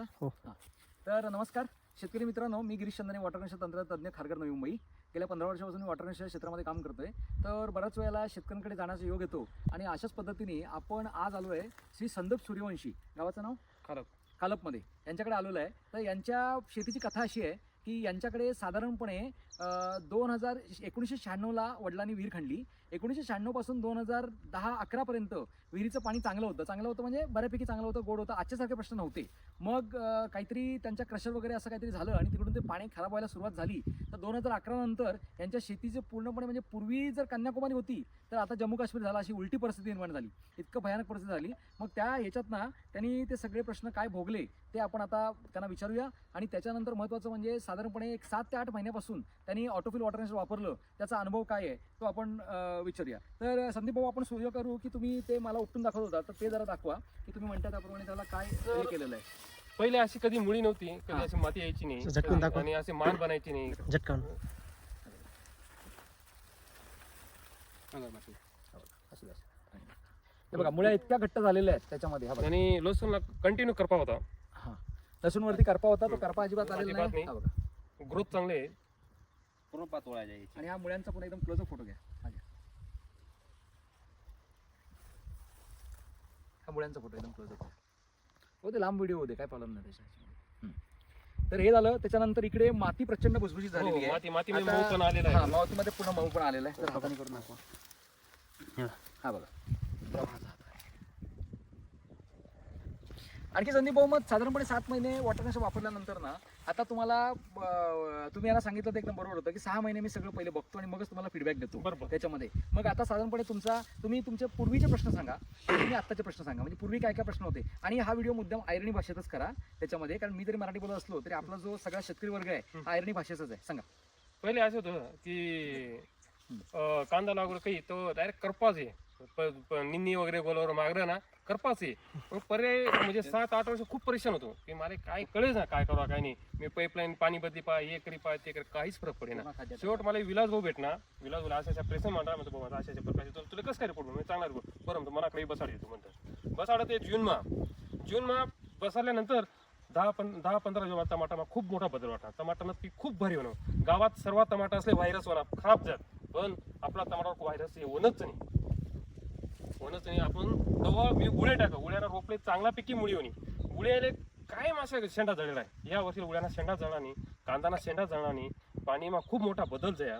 हो. हां. तर नमस्कार शेतकरी मित्रांनो मी गिरीश चंदने वॉटर कनेक्शन तंत्र तज्ज्ञ खारघर नवी मुंबई गेल्या पंधरा वर्षापासून मी वॉटर कनेक्शन क्षेत्रामध्ये काम करतोय तर बऱ्याच वेळेला शेतकऱ्यांकडे जाण्याचा योग येतो आणि अशाच पद्धतीने आपण आज आलो आहे श्री संदप सूर्यवंशी गावाचं नाव खालप. खालपमध्ये यांच्याकडे आलेलो आहे तर यांच्या शेतीची कथा अशी आहे की यांच्याकडे साधारणपणे दोन हजार एकोणीसशे शहाण्णवला वडिलांनी विहीर खणली. एकोणीसशे शहाण्णवपासून दोन हजार दहा अकरापर्यंत विहिरीचं पाणी चांगलं होतं. चांगलं होतं म्हणजे बऱ्यापैकी चांगलं होतं गोड होतं. आजच्यासारखे प्रश्न नव्हते. मग काहीतरी त्यांच्या क्रशर वगैरे असं काहीतरी झालं आणि तिकडून ते पाणी खराब व्हायला सुरुवात झाली. तर दोन हजार अकरा नंतर यांच्या शेतीचे पूर्णपणे म्हणजे पूर्वी जर कन्याकुमारी होती तर आता जम्मू काश्मीर झाला. अशी उलटी परिस्थिती निर्माण झाली. इतकं भयानक परिस्थिती झाली. मग त्या ह्याच्यात ना त्यांनी ते सगळे प्रश्न काय भोगले ते आपण आता त्यांना विचारूया. आणि त्याच्यानंतर महत्त्वाचं म्हणजे साधारण साधारणपणे एक सात ते आठ महिन्यापासून त्यांनी ऑटोफिल वॉटर वापरलं. त्याचा अनुभव काय आहे तो आपण विचारूया. तर संदीप भाऊ आपण सूर्य करू की तुम्ही ते मला उपटून दाखवत होता तर ते जरा दाखवा की तुम्ही म्हणता त्याप्रमाणे त्याला काय हे केलेलं आहे. पहिले अशी कधी मुळी नव्हती कधी. अशी माती यायची नाही. झटकून. आणि असे मान बनायची नाही. हे बघा मुळ्या इतक्या घट्ट झालेल्या आहेत त्याच्यामध्ये आणि लसूणला कंटिन्यू करपा होता. हा. लसूणवरती करपा होता तो करपा अजिबात आलेला नाही. ग्रोथ चांगले आहे. पूर्ण पातोळा जायची आणि हा मुळ्यांचा पण एकदम क्लोज फोटो घ्या. हा घ्या. हा मुळ्यांचा फोटो एकदम क्लोज हो ते लांब व्हिडिओ होते काय प्रॉब्लेम नाही त्याच्या तर हे झालं त्याच्यानंतर इकडे माती प्रचंड भुसभुशीत हो, झालेली आहे. माती माती मऊ पण आलेला हा आहे मावतीमध्ये पूर्ण मऊ पण आलेला आहे. तर हाताने करून दाखवा. हा बघा. आणखी संदीप भाऊ मग साधारणपणे सात महिने वॉटर वापरल्यानंतर ना आता तुम्हाला तुम्ही यांना सांगितलं तर एकदम बरोबर होतं की सहा महिने मी सगळं पहिले बघतो आणि मगच तुम्हाला फीडबॅक देतो बरोबर. त्याच्यामध्ये. मग आता साधारणपणे तुमचा तुम्ही तुमचे पूर्वीचे प्रश्न सांगा तुम्ही आत्ताचे प्रश्न सांगा. म्हणजे पूर्वी काय काय प्रश्न होते? आणि हा व्हिडिओ मुद्दाम आयरणी भाषेतच करा त्याच्यामध्ये. कारण मी जरी मराठी बोलत असलो तरी आपला जो सगळा शेतकरी वर्ग आहे हा आयरणी भाषेचाच आहे. सांगा. पहिले असं होतं की कांदा लागवड काही तो डायरेक्ट करपाच आहे. प- प- निन्नी वगैरे गोलावर मागणं ना करपाच. आहे मग पर्याय म्हणजे सात आठ वर्ष खूप परेशान होतो. की मला काय कळेल ना काय करावं काय नाही. मी पाईपलाईन पाणी बदली पा हे करी पा ते करी काहीच फरक पडेना. शेवट मला विलास भाऊ भेटना विलास भाऊ अशा प्रेसन म्हणता म्हणतो भाऊ अशा अशा प्रकारचे तुला तुला कसं काय रिपोर्ट मी चांगला रिपोर्ट बरं म्हणतो मनाकडे बसाड येतो म्हणतो. बसाड ते जून मा जून मा बसवल्यानंतर दहा पं दहा पंधरा दिवस टमाटामा खूप मोठा बदल वाटला. टमाटानं पीक खूप भारी होणं गावात सर्वात टमाटा असले व्हायरस होणार खराब जात. पण आपला टमाटावर व्हायरस हे होणंच नाही. कोणच नाही आपण तेव्हा मी गुळे टाका गुळ्याला रोपले चांगला पिकी मुळी होणी. उड्याले काय मासा शेंडा जळलेला आहे या वर्षी उड्याना शेंडा जळला नाही कांदाना शेंडा जळला नाही. पाणीमा खूप मोठा बदल जाया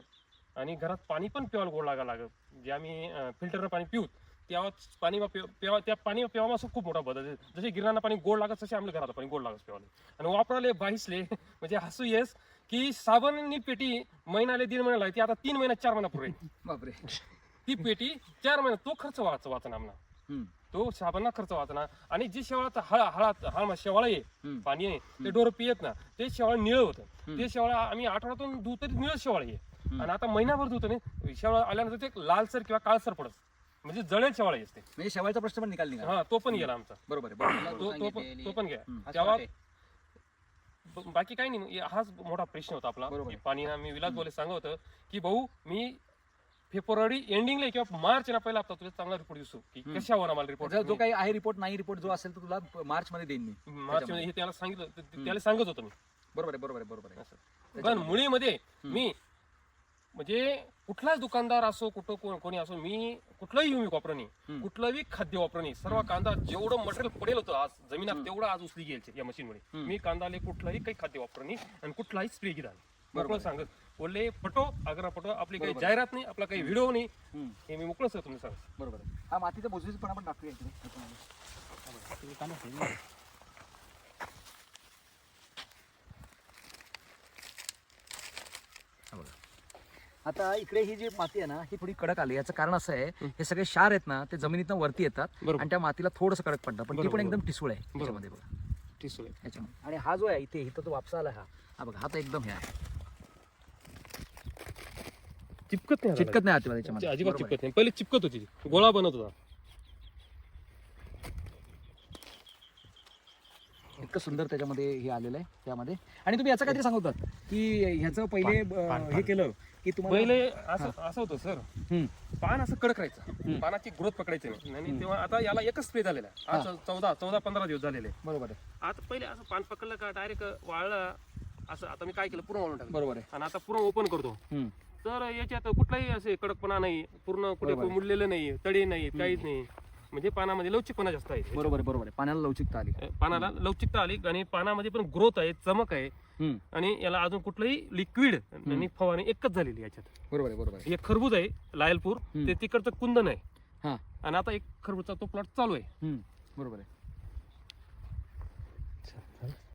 आणि घरात पाणी पण प्यावायला गोड लागा लागत जे आम्ही फिल्टरनं पाणी पिऊत त्यावर पाणी प्यावा त्या पाणी पेवा खूप मोठा बदल जसे गिरणांना पाणी गोड लागत तसे आपल्या घरात पाणी गोड लागत पेवाले आणि वापराले बाईसले म्हणजे हसू येस की साबणनी पेटी महिनाले दीड महिना लागते आता तीन महिन्यात चार महिना पुरे बापरे. ती पेटी चार महिने तो खर्च वाच वाचना. तो साबणा खर्च वाचना आणि जी शेवाळाचा हळा हळा हळा शेवाळा आहे. पाणी आहे ते डोरं पियत ना ते शेवाळ निळ होतं. ते शेवाळा आम्ही आठवड्यातून धुत तरी निळ शेवाळ आहे. आणि आता महिनाभर धुतो नाही शेवाळ आल्यानंतर ते लालसर किंवा काळसर पडत. म्हणजे जळेल शेवाळ असते म्हणजे शेवाळचा प्रश्न पण निकाल निघाला. हा तो पण गेला आमचा. बरोबर तो तो पण तो पण घ्या हम्म. तेव्हा बाकी काही नाही हाच मोठा प्रश्न होता आपला. पाणी ना मी विलास बोले सांगत होतं की भाऊ मी फेब्रुवारी एंडिंगला किंवा मार्च ना पहिला हप्ता तुला चांगला रिपोर्ट दिसतो. की हम्म. कशावर आम्हाला जो जो रिपोर्ट काही आहे रिपोर्ट नाही रिपोर्ट जो असेल तो तुला मार्च मध्ये देईन मी. मार्च मध्ये हे त्याला सांगितलं ते- ते- त्याला सांगत होतो मी. बरोबर आहे बरोबर आहे बरोबर आहे. असं. पण मुळीमध्ये मी म्हणजे कुठलाच दुकानदार असो कुठं को- कोणी असो मी कुठलंही मी वापरणी. हम्म. कुठलंही खाद्य वापरणी. सर्व कांदा जेवढं मटेरियल पडेल होतं आज जमिनात तेवढं आज उचली गेल या मशीनमुळे हम्म. मी कांदाले कुठलंही काही खाद्य वापरणी आणि कुठलाही स्प्रे घेणार बरोबर मोकळं सांगत बोलले पटो अगर पटो आपली काही. जाहिरात नाही आपला काही व्हिडिओ नाही. हे मी मोकळं सर तुम्ही सांग बरोबर आहे हा मातीचा भुसभुशीतपणा पण टाकूया इकडे त्याच्यामध्ये. हा बघा. आता इकडे ही जी माती आहे ना ही थोडी कडक आली याचं कारण असं आहे हे सगळे क्षार आहेत ना ते जमिनीतनं वरती येतात बरोबर. आणि त्या मातीला थोडंसं कडक पडतं पण ती बरोबर, पण एकदम बरोबर. ठिसूळ आहे बरोबर. बघा ठीक आहे याच्यामध्ये आणि हा जो आहे इथे इथं तो वापसा आला हा हा बघा हा तर एकदम हे आहे चिपकत नाही चिटकत नाही आतमध्ये ते अजिबात बरोबर. चिपकत नाही. पहिले चिपकत होती ती. गोळा बनत होता. इतकं इतकं सुंदर त्याच्यामध्ये हे आलेलं आहे त्यामध्ये. आणि तुम्ही याचं काहीतरी सांगत होतात की ह्याचं पहिले अं, हे केलं की तुम्हाला पहिले असं असं होतं सर. हम्म, पान असं कडक राहायचं पानाची ग्रोथ पकडायची नाही. आणि तेव्हा आता याला एकच स्प्रे झालेला आहे. आज चौदा चौदा पंधरा दिवस झालेले आहे. बरोबर आहे. आता पहिले असं पान पकडलं का डायरेक्ट वाळलं असं आता मी काय केलं पूर्ण वाळून टाकलं. बरोबर आहे. आणि आता पूर्ण ओपन करतो. हम्म, तर याच्यात कुठलाही असे कडकपणा नाही. पूर्ण कुठे बरोबर आहे. मुडलेलं नाही तळी नाही काहीच नाही. म्हणजे पानामध्ये लवचिकपणा जास्त आहे. बरोबर आहे बरोबर आहे. पाण्याला लवचिकता आली. पानाला लवचिकता आली आणि पानामध्ये पण ग्रोथ आहे चमक आहे. हम्म, आणि याला अजून कुठलंही लिक्विड आणि फवारणी एकच झालेली आहे याच्यात. बरोबर आहे बरोबर आहे. एक खरबूज आहे लायलपूर. हम्म. ते तिकडचं कुंदन आहे. हां. आणि आता एक खरबूजचा तो प्लॉट चालू आहे. हम्म, बरोबर आहे.